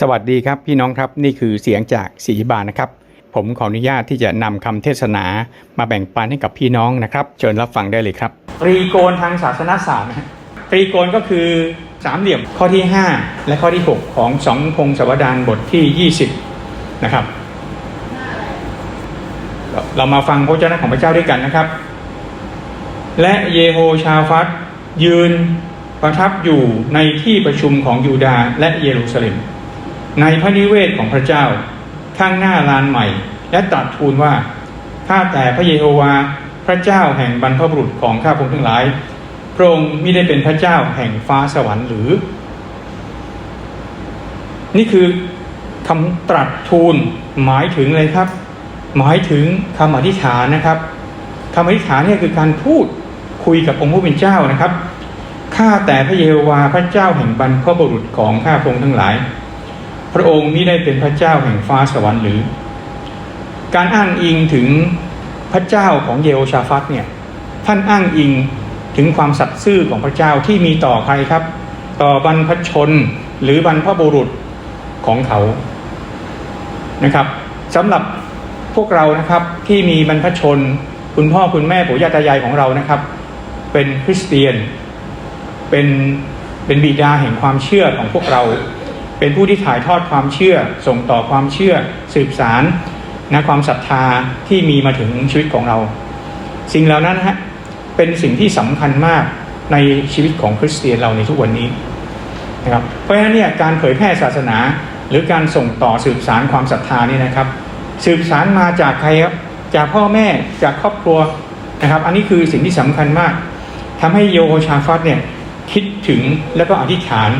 สวัสดีครับพี่น้องครับนี่คือเสียงจากสีบานนะครับ ผมขออนุญาตที่จะนำคำเทศนามาแบ่งปันให้กับพี่น้องนะครับ เชิญรับฟังได้เลยครับตรีโกณทางศาสนศาสตร์นะฮะตรีโกณก็คือสามเหลี่ยมข้อที่ 5 และข้อที่ 6 ของสองพงศวดารบทที่ 20 นะครับ เรามาฟังพระเจ้าของพระเจ้าด้วยกันนะครับ และเยโฮชาฟัตยืนประทับอยู่ในที่ประชุมของยูดาและเยรูซาเล็ม ในพระนิเวศของพระเจ้า ข้างหน้าลานใหม่ และตรัสทูลว่าข้าแต่พระเยโฮวาพระเจ้าแห่งบรรพบุรุษของข้าพงทั้งหลาย พระองค์ไมิได้เป็นพระเจ้าแห่งฟ้าสวรรค์หรือ นี่คือคำตรัสทูลหมายถึงอะไรครับ หมายถึงคำอธิษฐานนะครับคำอธิษฐานเนี่ยคือการพูดคุยกับองค์ผู้เป็นเจ้านะครับข้าแต่พระเยโฮวาพระเจ้าแห่งบรรพบุรุษของข้าพงทั้งหลาย พระองค์มิได้เป็นพระเจ้าแห่งฟ้าสวรรค์หรือ การอ้างอิงถึงพระเจ้าของเยโฮชาฟัตเนี่ยท่านอ้างอิงถึงความสัตย์ซื่อของพระเจ้าที่มีต่อใครครับ ต่อบรรพชนหรือบรรพบุรุษของเขานะครับสำหรับพวกเรานะครับที่มีบรรพชน คุณพ่อคุณแม่ปู่ย่าตายายของเรานะครับ เป็นคริสเตียนเป็นเป็นบิดาแห่งความเชื่อของพวกเรา เป็นผู้ที่ถ่ายทอดความเชื่อ ส่งต่อความเชื่อ สืบสารนะความศรัทธาที่มีมาถึงชีวิตของเรา สิ่งเหล่านั้นฮะเป็นสิ่งที่สำคัญมากในชีวิตของคริสเตียนเราในทุกวันนี้นะครับเพราะฉะนั้นเนี่ยการเผยแพร่ศาสนา หรือการส่งต่อสืบสารความศรัทธานี่นะครับ สืบสารมาจากใครครับจากพ่อแม่จากครอบครัวนะครับ อันนี้คือสิ่งที่สำคัญมากทำให้โยโฮชาฟัตเนี่ยคิดถึงแล้วก็อธิษฐาน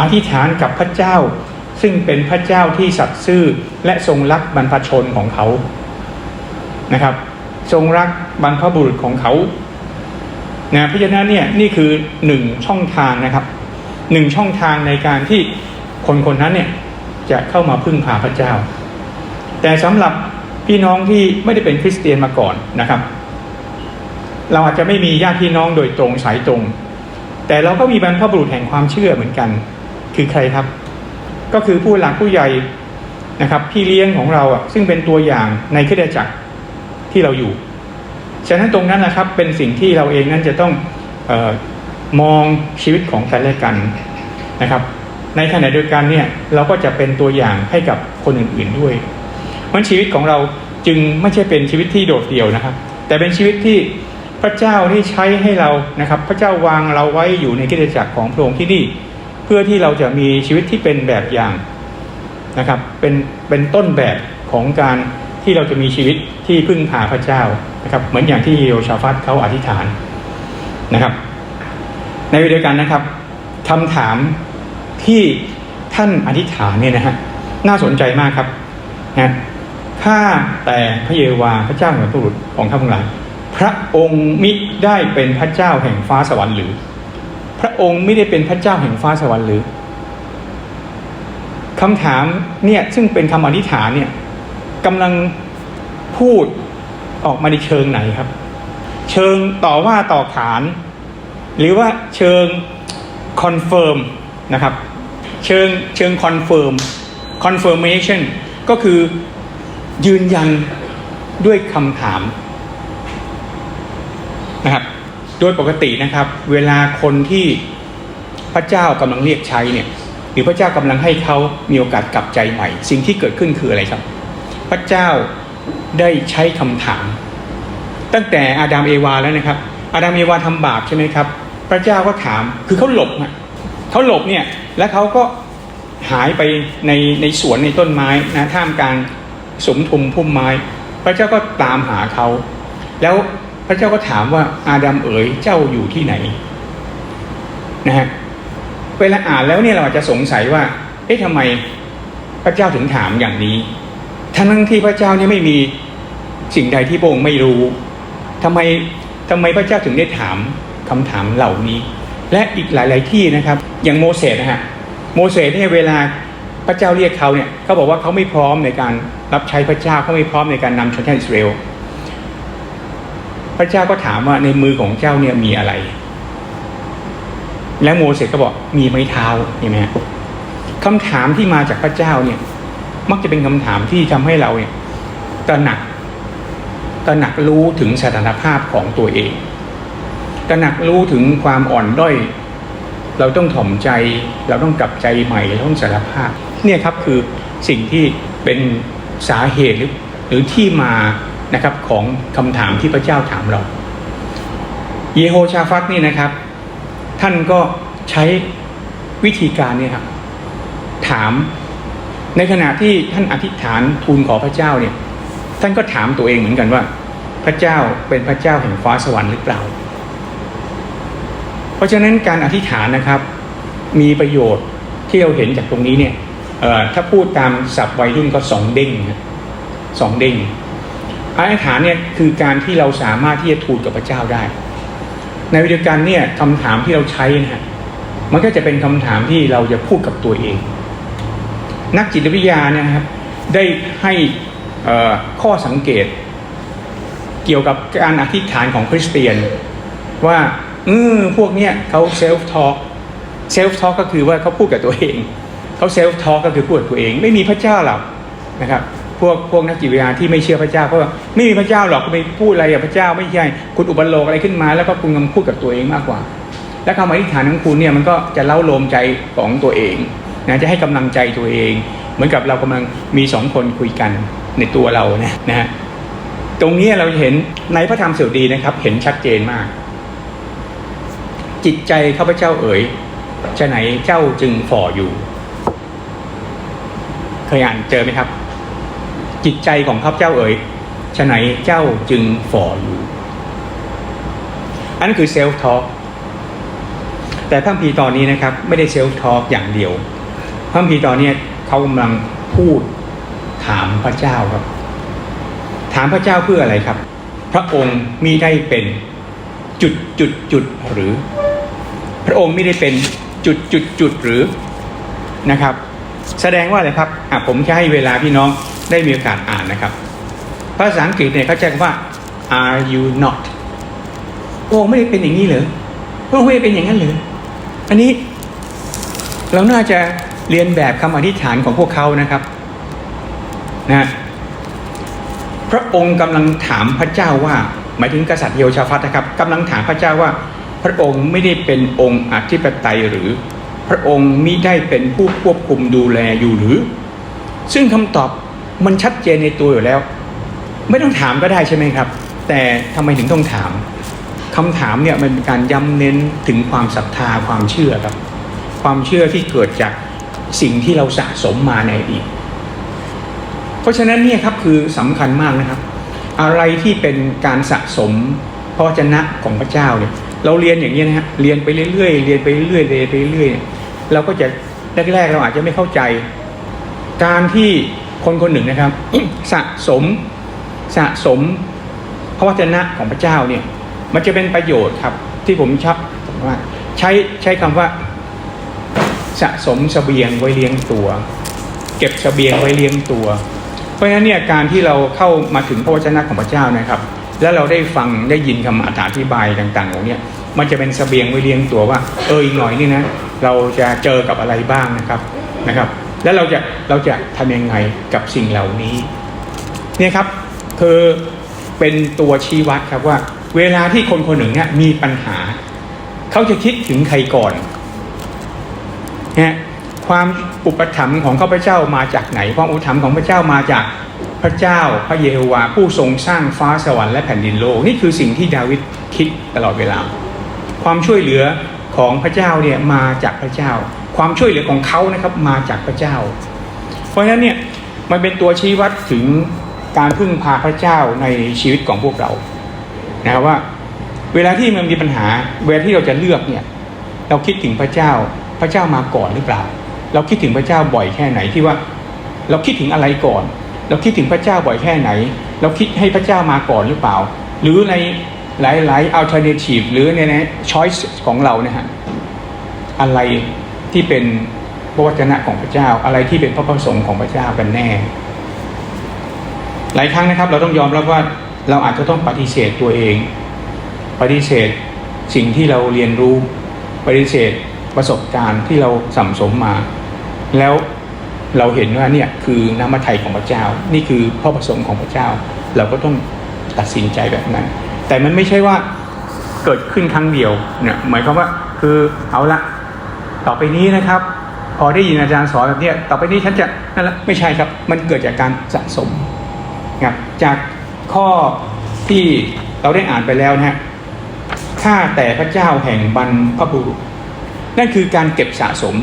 อธิษฐานกับพระเจ้า ซึ่งเป็นพระเจ้าที่สัตย์ซื่อและทรงรักบรรพชนของเขานะครับ ทรงรักบรรพบุรุษของเขานะเพราะฉะนั้นเนี่ยนี่คือหนึ่งช่องทางนะครับหนึ่งช่องทางในการที่คนคนนั้นเนี่ยจะเข้ามาพึ่งพาพระเจ้า แต่สำหรับพี่น้องที่ไม่ได้เป็นคริสเตียนมาก่อนนะครับ เราอาจจะไม่มีญาติพี่น้องโดยตรงสายตรง แต่เราก็มีบรรพบุรุษแห่งความเชื่อเหมือนกัน คือใครครับ ก็คือผู้หลักผู้ใหญ่นะครับพี่เลี้ยงของเราอะซึ่งเป็นตัวอย่างในคริสตจักรที่เราอยู่ ฉะนั้นตรงนั้นนะครับเป็นสิ่งที่เราเองนั้นจะต้องออมองชีวิตของกันและกันนะครับ ในขณะเดียวกันเนี่ยเราก็จะเป็นตัวอย่างให้กับคนอื่นๆด้วยมันชีวิตของเราจึงไม่ใช่เป็นชีวิตที่โดดเดี่ยวนะครับ แต่เป็นชีวิตที่พระเจ้าที่ใช้ให้เรานะครับ พระเจ้าวางเราไว้อยู่ในกิจจักรของพระองค์ที่นี่ พื่อที่เราจะมีชีวิตที่เป็นแบบอย่างนะครับ เป็นเป็นต้นแบบของการที่เราจะมีชีวิตที่พึ่งพาพระเจ้านะครับ เหมือนอย่างที่โยชาฟัตเขาอธิษฐานนะครับ ในเวลาเดียวกันนะครับคำถามที่ท่านอธิษฐานเนี่ยนะฮะน่าสนใจมากครับนะข้าแต่พระเยโฮวาพระเจ้าแห่งพระบุรุษของข้าพงหลายพระองค์มิได้เป็นพระเจ้าแห่งฟ้าสวรรค์หรือ พระองค์ไม่ได้เป็นพระเจ้าแห่งฟ้าสวรรค์หรือคำถามเนี่ยซึ่งเป็นคำอธิษฐานเนี่ยกำลังพูดออกมาในเชิงไหนครับ เชิงต่อว่าต่อขาน หรือว่าเชิงคอนเฟิร์มนะครับเชิงเชิงคอนเฟิร์ม confirmation ก็คือยืนยันด้วยคำถามนะครับ โดยปกตินะครับ เวลาคนที่พระเจ้ากำลังเรียกใช้เนี่ยหรือพระเจ้ากำลังให้เขามีโอกาสกลับใจใหม่ สิ่งที่เกิดขึ้นคืออะไรครับ พระเจ้าได้ใช้คำถาม ตั้งแต่อาดามเอวาแล้วนะครับ อาดามเอวาทำบาปใช่ไหมครับ พระเจ้าก็ถามคือเขาหลบฮะเขาหลบเนี่ยแล้วเขาก็หายไปในในสวนในต้นไม้นะท่ามกลางสมทุมพุ่มไม้ พระเจ้าก็ตามหาเขา แล้ว ระเจ้าก็ถามว่าอาดัมเอ๋ยเจ้าอยู่ที่ไหนนะฮะเวลาอ่านแล้วเนี่ยเราอาจจะสงสัยว่า เอ๊ะทำไมพระเจ้าถึงถามอย่างนี้ ทั้งที่พระเจ้าเนี่ยไม่มีสิ่งใดที่พระองค์ไม่รู้ทำไมทำไมพระเจ้าถึงได้ถามคำถามเหล่านี้ และอีกหลาย ๆ ที่นะครับ อย่างโมเสสนะฮะโมเสสเนี่ยเวลาพระเจ้าเรียกเขาเนี่ยเขาบอกว่าเขาไม่พร้อมในการรับใช้พระเจ้าเขาไม่พร้อมในการนำชนชาติอิสราเอล พระเจ้าก็ถามว่าในมือของเจ้าเนี่ยมีอะไร แล้วโมเสสก็บอกมีไม้เท้าเห็นไหมคำถามที่มาจากพระเจ้าเนี่ย มักจะเป็นคำถามที่ทำให้เราเนี่ยตระหนักตระหนักรู้ถึงสถานภาพของตัวเอง ตระหนักรู้ถึงความอ่อนด้อย เราต้องถ่อมใจ เราต้องกลับใจใหม่เราต้องสารภาพ เนี่ยครับคือสิ่งที่เป็นสาเหตุหรือหรือที่มา นะครับของคำถามที่พระเจ้าถามเรา เยโฮชาฟัตนี่นะครับ ท่านก็ใช้วิธีการเนี่ยครับ ถามในขณะที่ท่านอธิษฐานทูลขอพระเจ้าเนี่ย ท่านก็ถามตัวเองเหมือนกันว่า พระเจ้าเป็นพระเจ้าแห่งฟ้าสวรรค์หรือเปล่า เพราะฉะนั้นการอธิษฐานนะครับ มีประโยชน์ที่เราเห็นจากตรงนี้เนี่ยถ้าพูดตามศัพท์วัยรุ่นก็สองเด้งสองเด้ง อธิษฐานเนี่ยคือการที่เราสามารถที่จะทูลกับพระเจ้าได้ ในวิธีการเนี่ยคำถามที่เราใช้นะฮะมันก็จะเป็นคำถามที่เราจะพูดกับตัวเอง นักจิตวิทยาเนยนะครับได้ให้ข้อสังเกต เกี่ยวกับการอธิษฐานของคริสเตียน ว่าเออพวกเนี้ยเขาเซลฟ์ทอล์กเซลฟ์ทอล์กก็คือว่าเขาพูดกับตัวเองเขาเซลฟ์ทอล์กก็คือพูดกับตัวเอง ไม่มีพระเจ้าหรอกนะครับ พวกพวกนักจิตวิทยาที่ไม่เชื่อพระเจ้าเพราะว่าไม่มีพระเจ้าหรอกไปพูดอะไรกับพระเจ้าไม่ใช่คุณอุปโลกอะไรขึ้นมา แล้วก็คุณกำลังพูดกับตัวเองมากกว่า และคำอธิษฐานของคุณเนี่ยมันก็จะเล่าโลมใจของตัวเองนะจะให้กำลังใจตัวเอง เหมือนกับเรากำลังมีสองคนคุยกันในตัวเรานะนะฮะตรงนี้เราเห็นในพระธรรมเสียวดีนะครับ เห็นชัดเจนมาก จิตใจข้าพเจ้าเอ๋ยจะไหนเจ้าจึงฝ่ออยู่ เคยอ่านเจอไหมครับ จิตใจของข้าพเจ้าเอ๋ยฉะไหนเจ้าจึงฝ่ออยู่อันนั้นคือเซลฟ์ทอ l k แต่พระคัมภีตอนนี้นะครับ ไม่ได้เซลฟ์ทอ l k อย่างเดียวพระคัมภีตอนนี้เขากำลังพูดถามพระเจ้าครับ ถามพระเจ้าเพื่ออะไรครับ พระองค์มิได้เป็นจุดจุดจุดหรือ พระองค์ไม่ได้เป็นจุดจุดจุดหรือนะครับ แสดงว่าอะไรครับอะผมจะให้เวลาพี่น้อง ได้มีโอกาสอ่านนะครับ ภาษาอังกฤษเนี่ยเขาใช้คำว่า are you not พระองค์ไม่ได้เป็นอย่างนี้เหรอพระองค์ไม่ได้เป็นอย่างนั้นเหรออันนี้เราน่าจะเรียนแบบคำอธิษฐานของพวกเขานะครับนะพระองค์กำลังถามพระเจ้าว่า หมายถึงกษัตริย์เยโฮชาฟัตนะครับกำลังถามพระเจ้าว่า พระองค์ไม่ได้เป็นองค์อธิปไตยหรือ พระองค์มิได้เป็นผู้ควบคุมดูแลอยู่หรือ ซึ่งคำตอบ มันชัดเจนในตัวอยู่แล้ว ไม่ต้องถามก็ได้ใช่ไหมครับ แต่ทำไมถึงต้องถามคำถามเนี่ยมันเป็นการย้ำเน้นถึงความศรัทธาความเชื่อครับ ความเชื่อที่เกิดจากสิ่งที่เราสะสมมาในอดีตเพราะฉะนั้นเนี่ยครับคือสำคัญมากนะครับ อะไรที่เป็นการสะสมพระวจนะของพระเจ้าเนี่ยเราเรียนอย่างนี้นะฮะเรียนไปเรื่อยๆเรียนไปเรื่อยๆเรียนไปเรื่อยๆเนี่ยเราก็จะแรกๆเราอาจจะไม่เข้าใจ การที่ คนคนหนึ่งนะครับ สะสมสะสมพระวจนะของพระเจ้าเนี่ย มันจะเป็นประโยชน์ครับ ที่ผมชอบว่าใช้ใช้คำว่า สะสมเสบียงไว้เลี้ยงตัว เก็บเสบียงไว้เลี้ยงตัว เพราะฉะนั้นเนี่ยการที่เราเข้ามาถึงพระวจนะของพระเจ้านะครับ แล้วเราได้ฟังได้ยินคำอธิบายต่างๆของเนี่ยมันจะเป็นเสบียงไว้เลี้ยงตัวว่า เอออีกหน่อยนี่นะเราจะเจอกับอะไรบ้างนะครับนะครับ แล้วเราจะเราจะทำยังไงกับสิ่งเหล่านี้ เนี่ยครับคือเป็นตัวชี้วัดครับว่า เวลาที่คนคนหนึ่งเนี่ยมีปัญหา เขาจะคิดถึงใครก่อนนะความอุปถัมภ์ของข้าพเจ้ามาจากไหนความอุปถัมภ์ของพระเจ้ามาจากพระเจ้าพระเยโฮวาผู้ทรงสร้างฟ้าสวรรค์และแผ่นดินโลก นี่คือสิ่งที่ดาวิดคิดตลอดเวลา ความช่วยเหลือ ของพระเจ้าเนี่ยมาจากพระเจ้า ความช่วยเหลือของเขานะครับมาจากพระเจ้า เพราะฉะนั้นเนี่ยมันเป็นตัวชี้วัดถึงการพึ่งพาพระเจ้าในชีวิตของพวกเรานะครับว่า เวลาที่มันมีปัญหา เวลาที่เราจะเลือกเนี่ยเราคิดถึงพระเจ้าพระเจ้ามาก่อนหรือเปล่า เราคิดถึงพระเจ้าบ่อยแค่ไหนที่ว่า เราคิดถึงอะไรก่อน เราคิดถึงพระเจ้าบ่อยแค่ไหน เราคิดให้พระเจ้ามาก่อนหรือเปล่า หรือใน หลายๆ alternative หรือในใน choice ของเราเนี่ยฮะอะไรที่เป็นพระวจนะของพระเจ้า อะไรที่เป็นพระประสงค์ของพระเจ้ากันแน่ หลายครั้งนะครับ เราต้องยอมรับว่าเราอาจจะต้องปฏิเสธตัวเอง ปฏิเสธสิ่งที่เราเรียนรู้ปฏิเสธประสบการณ์ที่เราสัมสมมา แล้วเราเห็นว่าเนี่ยคือน้ำพระทัยของพระเจ้า นี่คือพระประสงค์ของพระเจ้า เราก็ต้องตัดสินใจแบบนั้น แต่มันไม่ใช่ว่าเกิดขึ้นครั้งเดียวเนี่ยหมายความว่าคือเอาละต่อไปนี้นะครับ พอได้ยินอาจารย์สอนแบบนี้ต่อไปนี้ฉันจะนั่นละไม่ใช่ครับ มันเกิดจากการสะสมนะครับจากข้อที่เราได้อ่านไปแล้วนะฮะข้าแต่พระเจ้าแห่งบรรพบุรุษนั่นคือการเก็บสะสม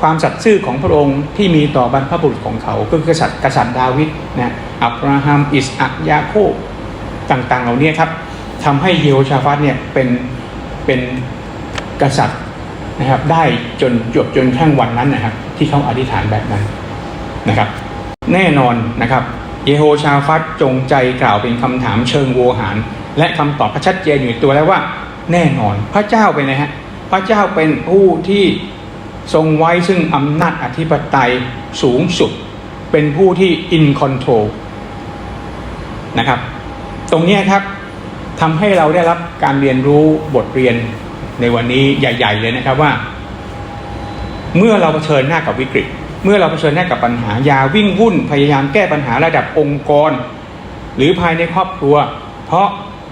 ความสัตย์ซื่อของพระองค์ที่มีต่อบรรพบุรุษของเขา ก็คือกษัตริย์กษัตริย์ดาวิดนะอับราฮัมอิสอัคยาโคบ ต่างๆ เหล่านี้ครับทำให้เยโฮชาฟัตเนี่ยเป็นเป็นกษัตริย์นะครับ ได้จนจบจนทั้งวันนั้นนะครับ ที่เขาอธิษฐานแบบนั้นนะครับ แน่นอนนะครับ เยโฮชาฟัตจงใจกล่าวเป็นคำถามเชิงโวหาร และคำตอบก็ชัดเจนอยู่ในตัวแล้วว่า แน่นอนพระเจ้าเป็นไงฮะพระเจ้าเป็นผู้ที่ทรงไว้ซึ่งอำนาจอธิปไตยสูงสุด เป็นผู้ที่ in control นะครับ ตรงนี้ครับทำให้เราได้รับการเรียนรู้บทเรียนในวันนี้ใหญ่ ๆ เลยนะครับว่า เมื่อเราเผชิญหน้ากับวิกฤต เมื่อเราเผชิญหน้ากับปัญหาอย่าวิ่งวุ่นพยายามแก้ปัญหาระดับองค์กร หรือภายในครอบครัว เพราะ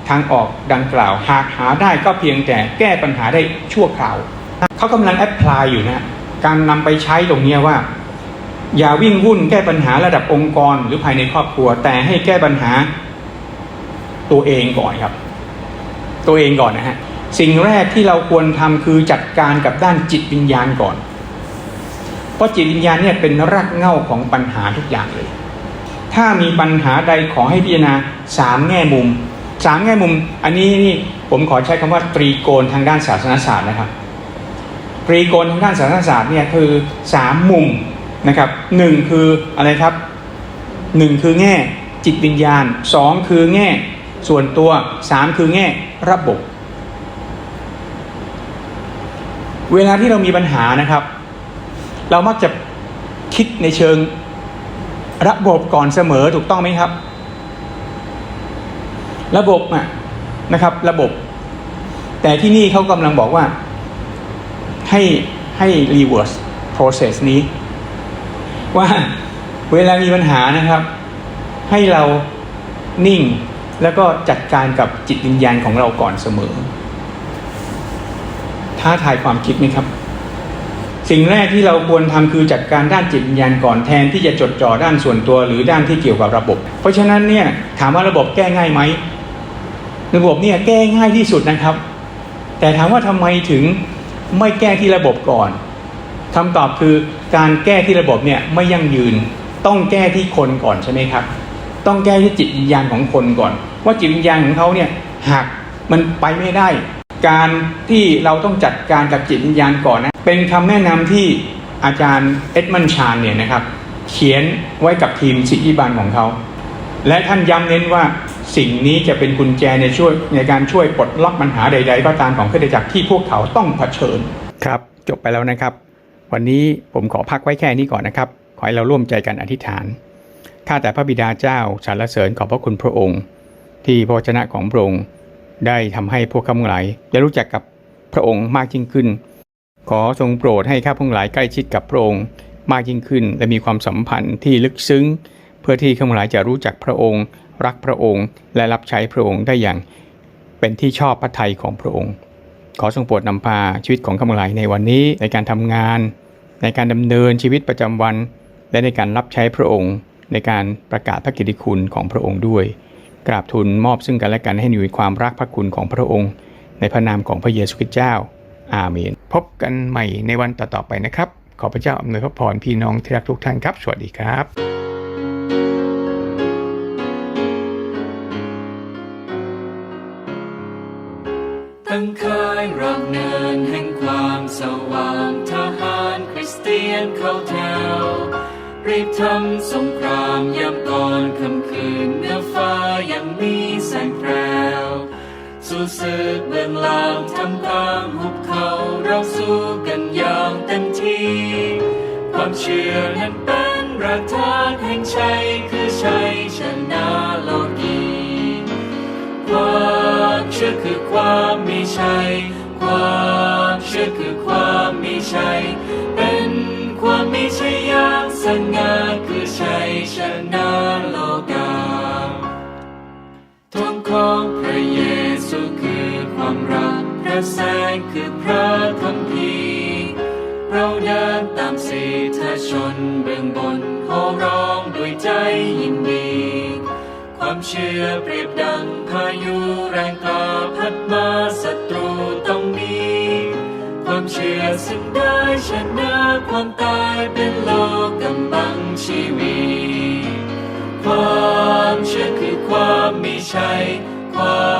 ทางออกดังกล่าวหากหาได้ก็เพียงแต่แก้ปัญหาได้ชั่วคราวเขากำลังแอพพลายอยู่นะการนำไปใช้ตรงนี้ว่า อย่าวิ่งวุ่นแก้ปัญหาระดับองค์กร หรือภายในครอบครัว แต่ให้แก้ปัญหา ตัวเองก่อนครับ ตัวเองก่อนนะฮะสิ่งแรกที่เราควรทำคือจัดการกับด้านจิตวิญญาณก่อน เพราะจิตวิญญาณเนี่ยเป็นรากเหง้าของปัญหาทุกอย่างเลย ถ้ามีปัญหาใดขอให้พิจารณาสามแง่มุมสามแง่มุม อันนี้นี่ผมขอใช้คำว่าตรีโกณทางด้านศาสนศาสตร์นะครับตรีโกณทางด้านศาสนศาสตร์เนี่ยคือสามมุมนะครับหนึ่งคืออะไรครับหนึ่งคือแง่จิตวิญญาณสองคือแง่ ส่วนตัวสามคือแง่ระบบ เวลาที่เรามีปัญหานะครับ เรามักจะคิดในเชิงระบบก่อนเสมอถูกต้องไหมครับ ระบบอะนะครับ ระบบ แต่ที่นี่เขากำลังบอกว่า ให้ให้ reverse process นี้ ว่าเวลามีปัญหานะครับ ให้เรานิ่ง แล้วก็จัดการกับจิตวิญญาณของเราก่อนเสมอ ท้าทายความคิดไหมครับ สิ่งแรกที่เราควรทำคือจัดการด้านจิตวิญญาณก่อนแทนที่จะจดจ่อด้านส่วนตัวหรือด้านที่เกี่ยวกับระบบ เพราะฉะนั้นเนี่ยถามว่าระบบแก้ง่ายไหมระบบเนี่ยแก้ง่ายที่สุดนะครับ แต่ถามว่าทำไมถึงไม่แก้ที่ระบบก่อนคำตอบคือการแก้ที่ระบบเนี่ยไม่ยั่งยืน ต้องแก้ที่คนก่อนใช่ไหมครับ ต้องแก้ที่จิตวิญญาณของคนก่อน ว่าจิตวิญญาณของเขาเนี่ยหากมันไปไม่ได้ การที่เราต้องจัดการกับจิตวิญญาณก่อนนะเป็นคำแนะนำที่อาจารย์เอ็ดมันชานเนี่ยนะครับ เขียนไว้กับทีมสิทธิบาลของเขา และท่านย้ำเน้นว่าสิ่งนี้จะเป็นกุญแจในช่วยในการช่วยปลดล็อกปัญหาใด ๆ ก็ตามของคริสตจักรที่พวกเขาต้องเผชิญครับจบไปแล้วนะครับ วันนี้ผมขอพักไว้แค่นี้ก่อนนะครับ ขอให้เราร่วมใจกันอธิษฐานข้าแต่พระบิดาเจ้าสรรเสริญขอบพระคุณพระองค์ ที่พระวจนะของพระองค์ได้ทำให้พวกข้าพงหลายได้รู้จักกับพระองค์มากยิ่งขึ้น ขอทรงโปรดให้ข้าพงหลายใกล้ชิดกับพระองค์มากยิ่งขึ้น และมีความสัมพันธ์ที่ลึกซึ้ง เพื่อที่ข้าพงหลายจะรู้จักพระองค์ รักพระองค์ และรับใช้พระองค์ได้อย่างเป็นที่ชอบพระทัยของพระองค์ ขอทรงโปรดนำพาชีวิตของข้าพงหลายในวันนี้ในการทำงาน ในการดำเนินชีวิตประจำวัน และในการรับใช้พระองค์ ในการประกาศพระกิตติคุณของพระองค์ด้วย กราบทูลมอบซึ่งกันและกันให้มีความรักพระคุณของพระองค์ ในพระนามของพระเยซูคริสต์เจ้า อาเมน พบกันใหม่ในวันต่อๆไปนะครับ ขอพระเจ้าอำนวยพระพรพี่น้องที่รักทุกท่านครับ สวัสดีครับตั้งค่ายรักเนินแห่งความสว่างทหารคริสเตียนเข้าแถว รีบทำสงครามยามก่อนค่ำคืนเนื้อฟ้ายังมีแสงแพรวสู้ศึกเบื้องล่างทำกลางหุบเขาเราสู้กันอย่างเต็มที่ ความเชื่อนั้นเป็นรากฐานแห่งชัยคือชัยชนะโลกีความเชื่อคือความมีชัย ความเชื่อคือความมีชัย ความมีชัยยางสง่าคือชัยชนะโลกาทงของพระเยซูคือความรัก พระแสงคือพระคัมภีเราเดินตามสีทชนเบื้องบนโหร้องด้วยใจยินดี ความเชื่อเปรียบดังพายุแรงกล้าพัดมาศัต ความเชื่อซึ่งได้ชนะความตายเป็นโลกกำบังชีวิต ความเชื่อคือความมีชัย ควา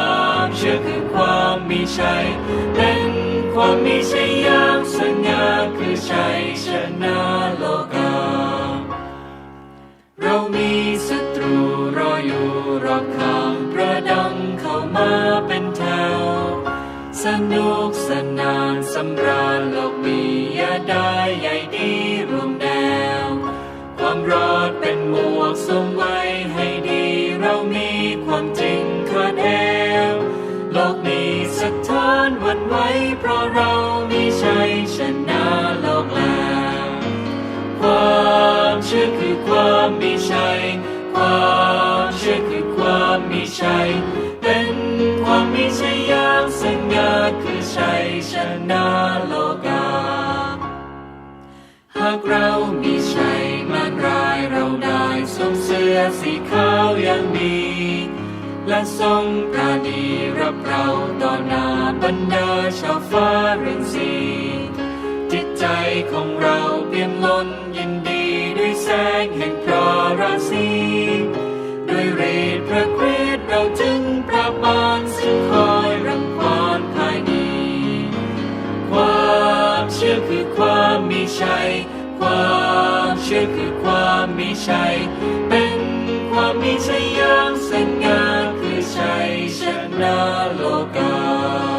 มเชื่อคือความมีชัย เป็นความมีชัยอย่างสง่าคือชัยชนะโลกำราญโลกมียาได้ใหญ่ดีรวมแนว ความรอดเป็นหมวกสวมไว้ให้ดี เรามีความจริงขาดแอวโลกนี้สะท้านวันไหวเพราะเรามีชัยชนะโลกแล้วความเชื่อคือความมีชัย ความเชื่อคือความมีชัย ชยางสง่าคือชัยชนะโลกา หากเรามีชัยมานรายเราได้สวมเสื้อสีขาวอย่างดีและทรงปราณีรับเราต่อหน้าบรรดาชาวฟ้าเรือนสีจิตใจของเราเปลี่ยมล้นยินดีด้วยแสงแห่งพระราศีด้วยฤทธิ์พระคริสต์เรา จึงประบานซึ่งคอยรังควานภายดี ความเชื่อคือความมีชัย ความเชื่อคือความมีชัย เป็นความมีชัยอย่างสง่าคือชัยชนะโลกา